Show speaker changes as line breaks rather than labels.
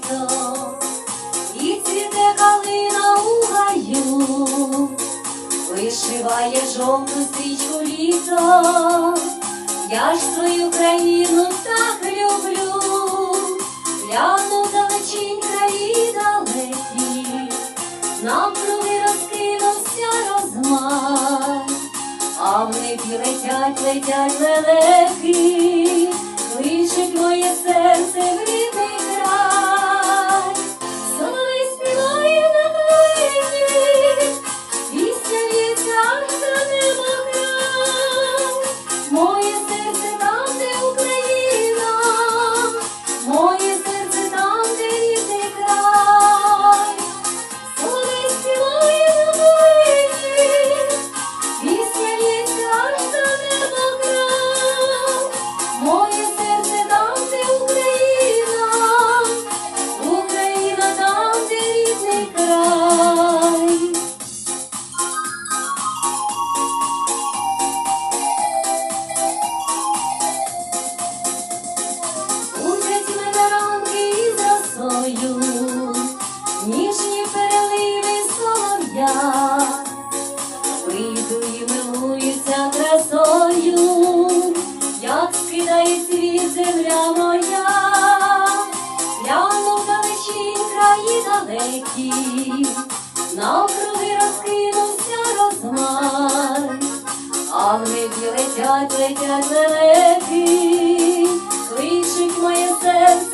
літо і цвіте калина у гаю, вишиває жовту стрічку літо, я ж свою країну так люблю, гляну далечінь краї далекі, нам круги розкинувся розмах, а в небі летять, летять лелеки, кличуть моє серце. Рідний край. Мене ранки із росою, ніжні переливи солов'я, вийду і милуюся красою, як скидає світ земля краї на округи розкинувся розмай. А в небі летять, летять далекі, кличуть моє серце